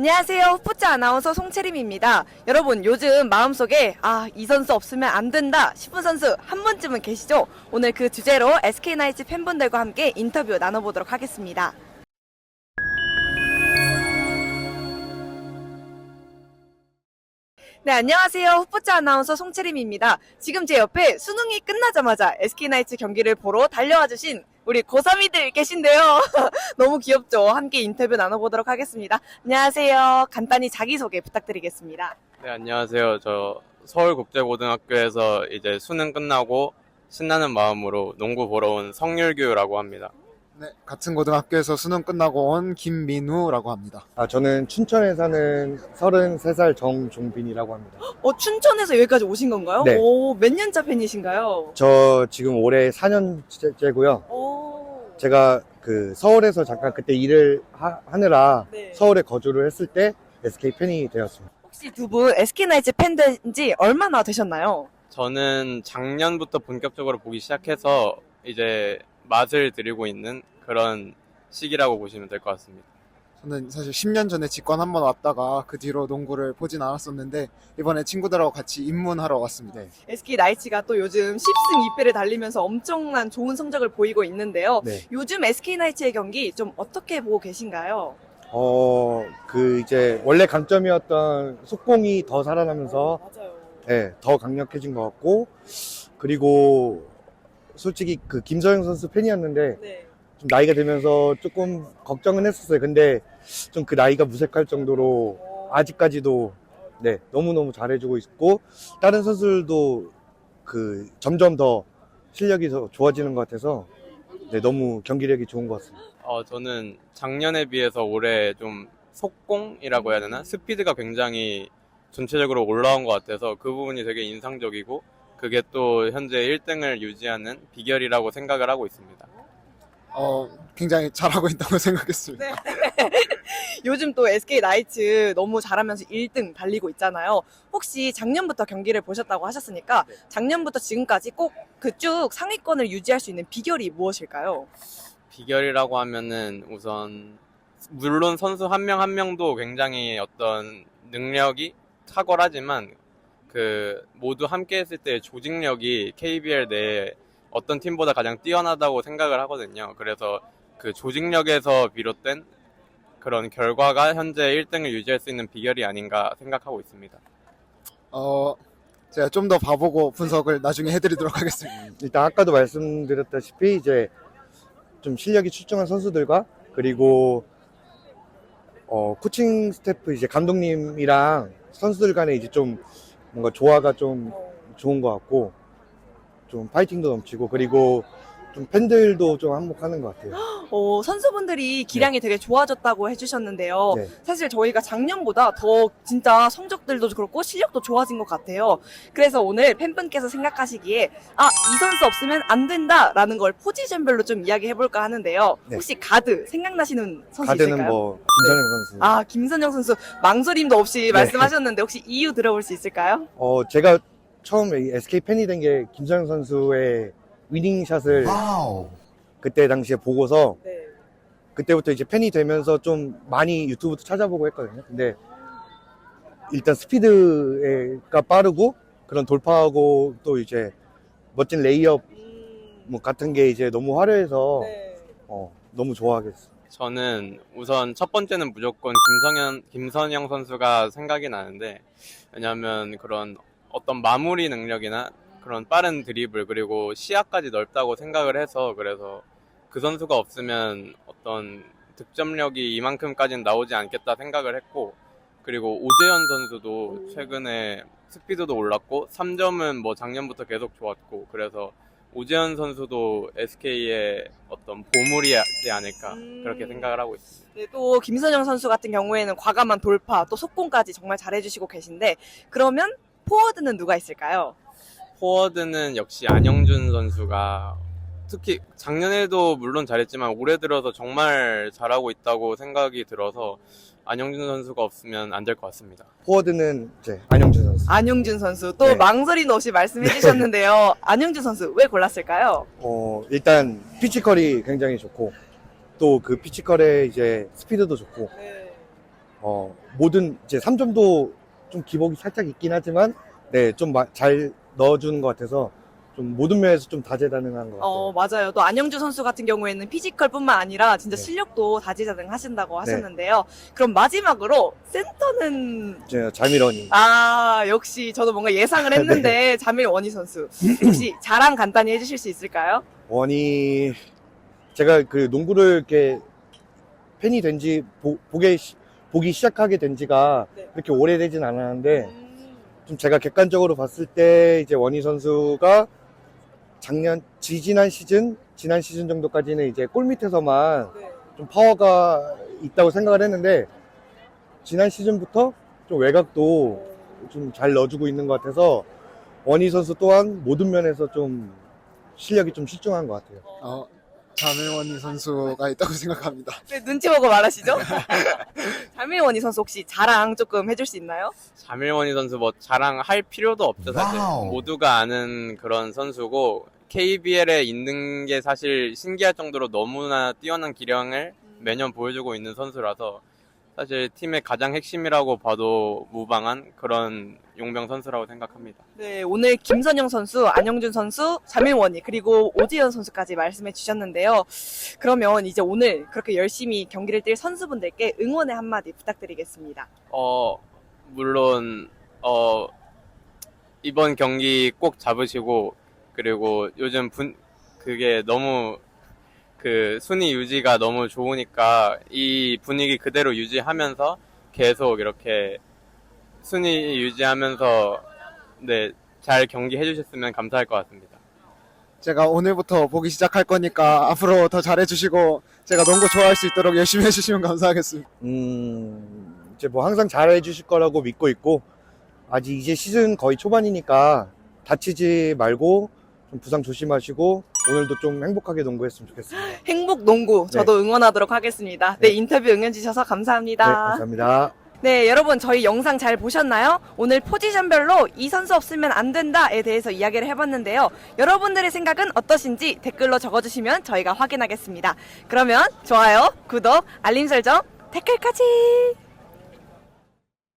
안녕하세요. 후프츠 아나운서 송채림입니다. 여러분, 요즘 마음속에, 아, 이 선수 없으면 안 된다 싶은 선수 한 분쯤은 계시죠? 오늘 그 주제로 SK나이츠 팬분들과 함께 인터뷰 나눠보도록 하겠습니다. 네, 안녕하세요. 후프츠 아나운서 송채림입니다. 지금 제 옆에 수능이 끝나자마자 SK나이츠 경기를 보러 달려와 주신 우리 고3이들 계신데요. 너무 귀엽죠? 함께 인터뷰 나눠보도록 하겠습니다. 안녕하세요. 간단히 자기소개 부탁드리겠습니다. 네, 안녕하세요. 저 서울국제고등학교에서 이제 수능 끝나고 신나는 마음으로 농구 보러 온 성률규라고 합니다. 네, 같은 고등학교에서 수능 끝나고 온 김민우라고 합니다. 아, 저는 춘천에 사는 33살 정종빈이라고 합니다. 어, 춘천에서 여기까지 오신 건가요? 네. 오, 몇 년차 팬이신가요? 저 지금 올해 4년째고요. 오. 제가 그 서울에서 잠깐 그때 일을 하, 느라 네. 서울에 거주를 했을 때 SK 팬이 되었습니다. 혹시 두 분 SK나이츠 팬 된 지 얼마나 되셨나요? 저는 작년부터 본격적으로 보기 시작해서 이제 맛을 들이고 있는 그런 시기라고 보시면 될 것 같습니다. 저는 사실 10년 전에 직관 한 번 왔다가 그 뒤로 농구를 보진 않았었는데 이번에 친구들하고 같이 입문하러 왔습니다. 네. SK나이츠가 또 요즘 10승 2패를 달리면서 엄청난 좋은 성적을 보이고 있는데요. 네. 요즘 SK나이츠의 경기 좀 어떻게 보고 계신가요? 어, 그 이제 원래 강점이었던 속공이 더 살아나면서 맞아요. 네, 더 강력해진 것 같고 그리고 솔직히 그 김서영 선수 팬이었는데 네. 좀 나이가 들면서 조금 걱정은 했었어요. 근데 좀 그 나이가 무색할 정도로 아직까지도 네 너무너무 잘해주고 있고 다른 선수들도 그 점점 더 실력이 더 좋아지는 것 같아서 네 너무 경기력이 좋은 것 같습니다. 어, 저는 작년에 비해서 올해 좀 속공이라고 해야 되나? 스피드가 굉장히 전체적으로 올라온 것 같아서 그 부분이 되게 인상적이고 그게 또 현재 1등을 유지하는 비결이라고 생각을 하고 있습니다. 어, 굉장히 잘하고 있다고 생각했습니다. 네. 요즘 또 SK나이츠 너무 잘하면서 1등 달리고 있잖아요. 혹시 작년부터 경기를 보셨다고 하셨으니까 네. 작년부터 지금까지 꼭 그 쭉 상위권을 유지할 수 있는 비결이 무엇일까요? 비결이라고 하면은 우선 물론 선수 한 명 한 명도 굉장히 어떤 능력이 탁월하지만 그 모두 함께 했을 때 조직력이 KBL 내에 어떤 팀보다 가장 뛰어나다고 생각을 하거든요. 그래서 그 조직력에서 비롯된 그런 결과가 현재 1등을 유지할 수 있는 비결이 아닌가 생각하고 있습니다. 어, 제가 좀 더 봐보고 분석을 나중에 해드리도록 하겠습니다. 일단 아까도 말씀드렸다시피 이제 좀 실력이 출중한 선수들과 그리고 어 코칭 스태프 이제 감독님이랑 선수들 간에 이제 좀 뭔가 조화가 좀 좋은 것 같고 좀 파이팅도 넘치고 그리고 좀 팬들도 좀 한몫하는 것 같아요. 어, 선수분들이 기량이 되게 좋아졌다고 해주셨는데요. 네. 사실 저희가 작년보다 더 진짜 성적들도 그렇고 실력도 좋아진 것 같아요. 그래서 오늘 팬분께서 생각하시기에 아, 이 선수 없으면 안 된다라는 걸 포지션별로 좀 이야기해볼까 하는데요. 네. 혹시 가드 생각나시는 선수 가드는 있을까요? 뭐 김선영 선수. 아, 김선영 선수 망설임도 없이 네. 말씀하셨는데 혹시 이유 들어볼 수 있을까요? 어 제가 처음 에 SK 팬이 된 게 김선영 선수의 위닝 샷을 그때 당시에 보고서 네. 그때부터 이제 팬이 되면서 좀 많이 유튜브도 찾아보고 했거든요. 근데 일단 스피드가 빠르고 그런 돌파하고 또 이제 멋진 레이업 음, 뭐 같은 게 이제 너무 화려해서 네. 어, 너무 좋아하겠어. 저는 우선 첫 번째는 무조건 김성현, 김선영 선수가 생각이 나는데, 왜냐하면 그런 어떤 마무리 능력이나 그런 빠른 드리블, 그리고 시야까지 넓다고 생각을 해서, 그래서 그 선수가 없으면 어떤 득점력이 이만큼까지는 나오지 않겠다 생각을 했고, 그리고 오재현 선수도 최근에 스피드도 올랐고, 3점은 뭐 작년부터 계속 좋았고, 그래서 오재현 선수도 SK의 어떤 보물이지 않을까 음. 그렇게 생각을 하고 있습니다. 네, 또 김선영 선수 같은 경우에는 과감한 돌파, 또 속공까지 정말 잘해주시고 계신데 그러면 포워드는 누가 있을까요? 포워드는 역시 안영준 선수가 특히 작년에도 물론 잘했지만 올해 들어서 정말 잘하고 있다고 생각이 들어서 안영준 선수가 없으면 안 될 것 같습니다. 포워드는 이제 안영준 선수. 안용준 선수 또 네. 망설임 없이 말씀해 주셨는데요. 안용준 선수 왜 골랐을까요? 어, 일단 피치컬이 굉장히 좋고 또 그 피치컬의 이제 스피드도 좋고 어, 모든 이제 3점도 좀 기복이 살짝 있긴 하지만 네, 좀 잘 넣어주는 것 같아서 좀 모든 면에서 좀 다재다능한 것 같아요. 어, 맞아요. 또 안영주 선수 같은 경우에는 피지컬뿐만 아니라 진짜 네. 실력도 다재다능하신다고 하셨는데요. 그럼 마지막으로 센터는 이제 자밀원이 아, 역시 저도 뭔가 예상을 했는데 자밀 원희 선수. 혹시 자랑 간단히 해주실 수 있을까요? 원이 제가 그 농구를 이렇게 팬이 된지 보게 시- 보기 시작하게 된 지가 네. 그렇게 오래되진 않았는데 음, 좀 제가 객관적으로 봤을 때 이제 원희 선수가 작년 지지난 시즌 지난 시즌 정도까지는 이제 골 밑에서만 네. 좀 파워가 있다고 생각을 했는데 지난 시즌부터 좀 외곽도 좀 잘 넣어주고 있는 것 같아서 원희 선수 또한 모든 면에서 좀 실력이 좀 실중한 것 같아요. 어, 자밀원희 선수가 있다고 생각합니다. 왜 눈치 보고 말하시죠? 자밀 원희 선수 혹시 자랑 조금 해줄 수 있나요? 자밀원희 선수 뭐 자랑할 필요도 없죠 사실 와우. 모두가 아는 그런 선수고 KBL에 있는 게 사실 신기할 정도로 너무나 뛰어난 기량을 매년 보여주고 있는 선수라서 사실 팀의 가장 핵심이라고 봐도 무방한 그런 용병 선수라고 생각합니다. 네, 오늘 김선영 선수, 안영준 선수, 자밀원희, 그리고 오지현 선수까지 말씀해 주셨는데요. 그러면 이제 오늘 그렇게 열심히 경기를 뛸 선수분들께 응원의 한마디 부탁드리겠습니다. 어 물론 어 이번 경기 꼭 잡으시고 그리고 요즘 분 그게 너무 그 순위 유지가 너무 좋으니까 이 분위기 그대로 유지하면서 계속 이렇게 순위 유지하면서 네 잘 경기 해 주셨으면 감사할 것 같습니다. 제가 오늘부터 보기 시작할 거니까 앞으로 더 잘해주시고 제가 농구 좋아할 수 있도록 열심히 해주시면 감사하겠습니다. 음, 이제 뭐 항상 잘해 주실 거라고 믿고 있고, 아직 이제 시즌 거의 초반이니까 다치지 말고 좀 부상 조심하시고, 오늘도 좀 행복하게 농구했으면 좋겠습니다. 네, 행복 농구 저도 응원하도록 하겠습니다. 네, 네. 인터뷰 응해주셔서 감사합니다. 감사합니다. 네, 여러분 저희 영상 잘 보셨나요? 오늘 포지션별로 이 선수 없으면 안 된다에 대해서 이야기를 해봤는데요. 여러분들의 생각은 어떠신지 댓글로 적어주시면 저희가 확인하겠습니다. 그러면 좋아요, 구독, 알림 설정, 댓글까지!